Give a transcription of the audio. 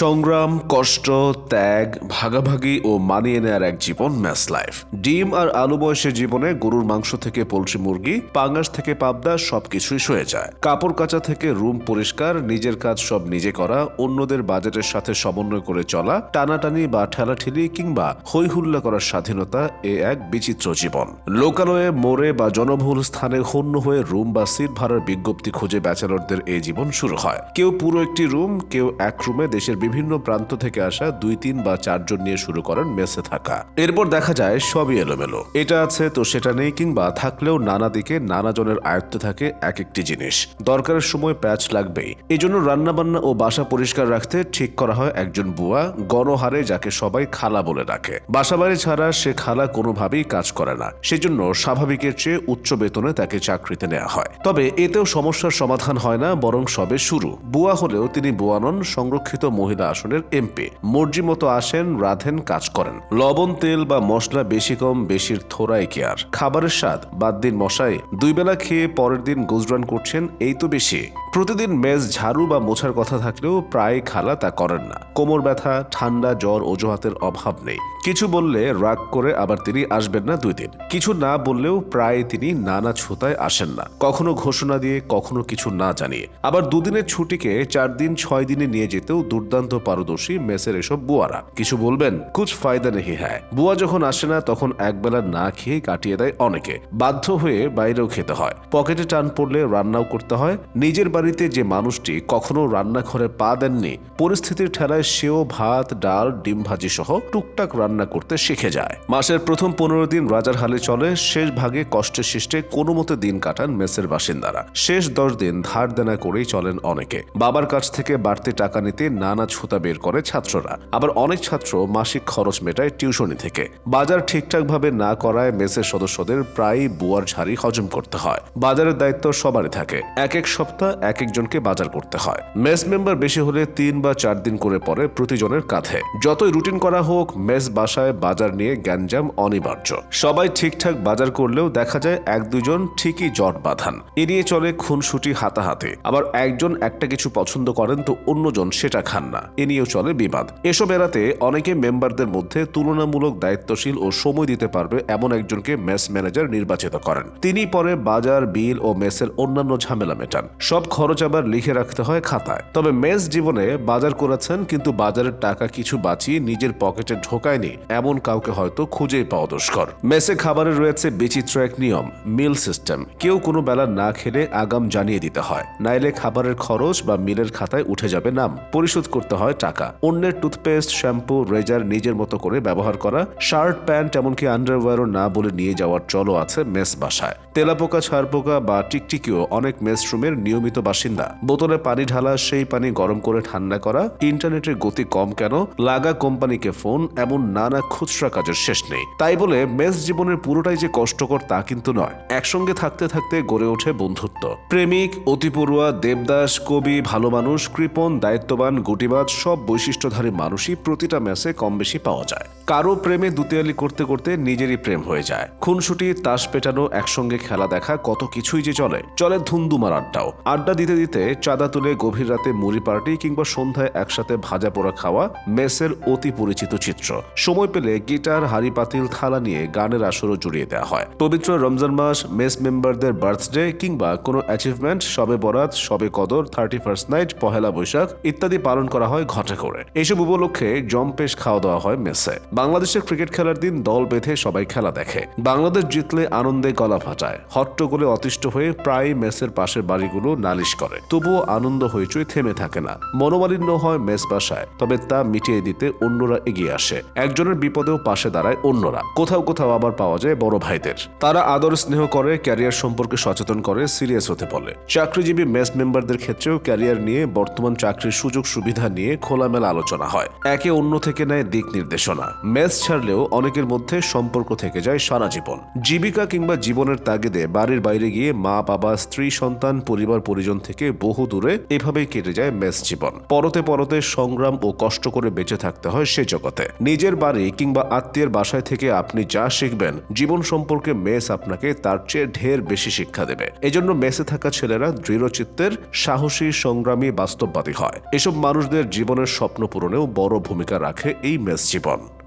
সংগ্রাম, কষ্ট, ত্যাগ, ভাগাভাগি ও মানিয়ে নেয়ার এক জীবন, ম্যাস লাইফ। ডিম আর আলু বয়সের জীবনে গরুর মাংস থেকে পোলট্রি মুরগি পাঙ্গাস থেকে পাবদা সবকিছুই সয়ে যায়। কাপড় কাচা থেকে রুম পরিষ্কার, নিজের কাজ সব নিজে করা, অন্যদের বাজেটের সাথে সমন্বয় করে চলা, টানাটানি বা ঠেলাঠেলি কিংবা হৈ হুল্লা করার স্বাধীনতা এ এক বিচিত্র জীবন। লোকালয়ে মোড়ে বা জনবহুল স্থানে হন্য হয়ে রুম বা সিট ভাড়ার বিজ্ঞপ্তি খুঁজে ব্যাচেলরদের এই জীবন শুরু হয়। কেউ পুরো একটি রুম, কেউ এক রুমে দেশের বিভিন্ন প্রান্ত থেকে আসা দুই, তিন বা চারজন নিয়ে শুরু করেন মেসে থাকা। এরপর দেখা যায় সবই এলোমেলো। এটা আছে তো সেটা নেই, কিংবা থাকলেও নানা দিকে নানা জনের আয়ত্তে থাকে এক একটি জিনিস। দরকারের সময় প্যাচ লাগবেই। এজন্য রান্নাবান্না ও বাসা পরিষ্কার রাখতে ঠিক করা হয় একজন বুয়া, গণহারে যাকে সবাই খালা বলে ডাকে। বাসাবাড়ি ছাড়া সে খালা কোনোভাবেই কাজ করে না। সেজন্য স্বাভাবিকের চেয়ে উচ্চ বেতনে তাকে চাকরিতে নেওয়া হয়। তবে এতেও সমস্যার সমাধান হয় না, বরং সবে শুরু। বুয়া হলেও তিনি বুয়া নন, সংরক্ষিত মহিলা আসনের এমপি। মর্জি মতো আসেন, রাধেন, কাজ করেন। লবণ, তেল বা মশলা বেশি কম, বেশির থোরাই কেয়ার। খাবারের স্বাদ, বাদ দিন মশাই। দুই বেলা খেয়ে পরের দিন গুজরান করছেন, এই তো বেশি। প্রতিদিন মেজ ঝাড়ু বা মোছার কথা থাকলেও প্রায় খালা তা করেন না। কোমর ব্যথা, ঠান্ডা, জ্বর, অজুহাতের অভাব নেই। কিছু বললে রাগ করে আবার তিনি আসবেন না দুই দিন। কিছু না বললেও প্রায় তিনি নানা ছুতায় আসেন না। কখনো ঘোষণা দিয়ে, কখনো কিছু না জানিয়ে। আবার দুদিনের ছুটিকে চার দিন, ছয় দিনে নিয়ে যেতেও দুর্দান্ত পারদর্শী মেসের এসব বুয়ারা। কিছু বলবেন, কুছ ফায়দা নেই হ্যাঁ বুয়া যখন আসে না, তখন একবেলা না খেয়ে কাটিয়ে দেয় অনেকে। বাধ্য হয়ে বাইরেও খেতে হয়। পকেটে টান পড়লে রান্নাও করতে হয়। নিজের বাড়িতে যে মানুষটি কখনো রান্নাঘরে পা দেননি, পরিস্থিতির ঠেলায় সেও ভাত, ডাল, ডিম ভাজি সহ টুকটাক রান্না করতে শিখে যায়। মাসের প্রথম পনেরো দিন রাজার হালে চলে, শেষ ভাগে কষ্টে সৃষ্টে কোনো মতে দিন কাটান মেসের বাসিন্দারা। শেষ দশ দিন ধার দেনা করেই চলেন অনেকে। বাবার কাছ থেকে বাড়তি টাকা নিতে নানা ছুতা বের করে ছাত্ররা। আবার অনেক ছাত্র মাসিক খরচ মেটায় টিউশনি থেকে। বাজার ঠিকঠাকভাবে না করায় মেসের সদস্যদের প্রায়ই বুয়ার ঝাড়ি হজম করতে হয়। বাজারের দায়িত্ব সবারই থাকে। এক এক সপ্তাহ এক একজনকে বাজার করতে হয়। মেস মেম্বার বেশি হলে তিন বা চার দিন করে পরে প্রতিজনের কাঁধে। যতই রুটিন করা হোক, মেস বাসায় বাজার নিয়ে গ্যাঞ্জাম অনিবার্য। সবাই ঠিকঠাক বাজার করলেও দেখা যায় এক দুজন ঠিকই জট বাঁধান। এ নিয়ে চলে খুনসুটি হাতাহাতি। আবার একজন একটা কিছু পছন্দ করেন তো অন্যজন সেটা খান না। এ নিয়েও চলে বিবাদ। এসব এড়াতে অনেকে মেম্বারদের মধ্যে তুলনামূলক দায়িত্বশীল ও সময় দিতে পারবে এমন একজনকে মেস ম্যানেজার নির্বাচিত করেন। তিনি পরে বাজার, বিল ও মেসের অন্যান্য ঝামেলা মেটান। সব খরচ আবার লিখে রাখতে হয় খাতায়। তবে মেস জীবনে বাজার করেছেন, কিন্তু বাজারের টাকা কিছু বাঁচিয়ে নিজের পকেটে ঢোকায়নি, এমন কাউকে হয়তো খুঁজেই পাওয়া দুষ্কর। মেসে খাবারে রয়েছে বিচিত্র এক নিয়ম, মিল সিস্টেম। কেউ কোনো বেলা না খেলে আগাম জানিয়ে দিতে হয়। নাইলে খাবারের খরচ বা মিলের খাতায় উঠে যাবে নাম। পরিশোধ করতে হয় টাকা। অন্যের টুথপেস্ট, শ্যাম্পু, রেজার নিজের মতো করে ব্যবহার করা, শার্ট, প্যান্ট, এমনকি আন্ডারওয়্যারও না বলে নিয়ে যাওয়ার চলো আছে মেস বাসায়। তেলাপোকা, ছাড়পোকা বা টিকটিকিও অনেক মেস রুমের নিয়মিত বাসিন্দা। বোতলে পানি ঢালা, সেই পানি গরম করে ঠান্ডা করা। ইন্টারনেটের গতি কম কেন? লাগা কোম্পানিকে ফোন, এমন নানা খুচরা কাজের শেষ নেই। তাই বলে মেস জীবনের পুরোটাই যে কষ্টকর তা কিন্তু নয়। একসঙ্গে থাকতে থাকতে গড়ে ওঠে বন্ধুত্ব। প্রেমিক, অতিপড়ুয়া, দেবদাস, কবি, ভালো মানুষ, কৃপণ, দায়িত্ববান, গুটিবাজ, সব বৈশিষ্ট্যধারী মানুষই প্রতিটা ম্যাচে কম বেশি পাওয়া যায়। কারও প্রেমে দুতিয়ালি করতে করতে নিজেরই প্রেম হয়ে যায়। খুনসুটি, তাস পেটানো, একসঙ্গে খেলা দেখা, কত কিছুই যে চলে। চলে ধুন্দুমার আড্ডাও। আড্ডা দিতে দিতে চাঁদা তুলে গভীর রাতে মুড়ি পার্টি কিংবা সন্ধ্যায় একসাথে ভাজা পোড়া খাওয়া মেসের অতি পরিচিত চিত্র। সময় পেলে গিটার, হাড়ি পাতিল, থালা নিয়ে গানের আসরও জুড়িয়ে দেওয়া হয়। পবিত্র রমজান মাস, মেস মেম্বারদের বার্থডে কিংবা কোনো achievement Shab e Barat, Shab e Qadr thirty first night Pohela Boishakh ইত্যাদি পালন করা হয় ঘটে করে। এসব উপলক্ষে জম্পেশ খাওয়া দাওয়া হয় মেসে। বাংলাদেশের ক্রিকেট খেলার দিন দল বেঁধে সবাই খেলা দেখে। বাংলাদেশ জিতলে আনন্দে গলা ফাটায়। হট্টগোলে অতিষ্ঠ হয়ে প্রায় মেসের পাশের বাড়িগুলো নালিশ করে। তবুও আনন্দ হইচই থেমে থাকে না। মনোমালিন্য হয় মেস বাসায়, তবে তা মিটিয়ে দিতে অন্যরা এগিয়ে আসে। একজনের বিপদেও পাশে দাঁড়ায় অন্যরা। কোথাও কোথাও আবার পাওয়া যায় বড় ভাইদের। তারা আদর স্নেহ করে, ক্যারিয়ার সম্পর্কে সচেতন করে, সিরিয়াস হতে বলে। চাকরিজীবী মেস মেম্বারদের ক্ষেত্রেও ক্যারিয়ার নিয়ে বর্তমান চাকরির সুযোগ সুবিধা নিয়ে খোলামেলা আলোচনা হয়। একে অন্য থেকে নেয় দিক নির্দেশনা। মেস ছাড়লেও অনেকের মধ্যে সম্পর্ক থেকে যায় সারা জীবন। জীবিকা কিংবা জীবনের তাগিদে বাড়ির বাইরে গিয়ে মা, বাবা, স্ত্রী, সন্তান, পরিবার, পরিজন থেকে বহু দূরে এভাবেই কেটে যায় মেস জীবন। পরতে পরতে সংগ্রাম ও কষ্ট করে বেঁচে থাকতে হয় সে জগতে। নিজের বাড়ি কিংবা আত্মীয়ের বাসায় থেকে আপনি যা শিখবেন, জীবন সম্পর্কে মেস আপনাকে তার চেয়ে ঢের বেশি শিক্ষা দেবে। এজন্য মেসে থাকা ছেলেরা দৃঢ়চিত্তের, সাহসী, সংগ্রামী, বাস্তববাদী হয়। এসব মানুষদের জীবনের স্বপ্ন পূরণেও বড় ভূমিকা রাখে এই মেস জীবন।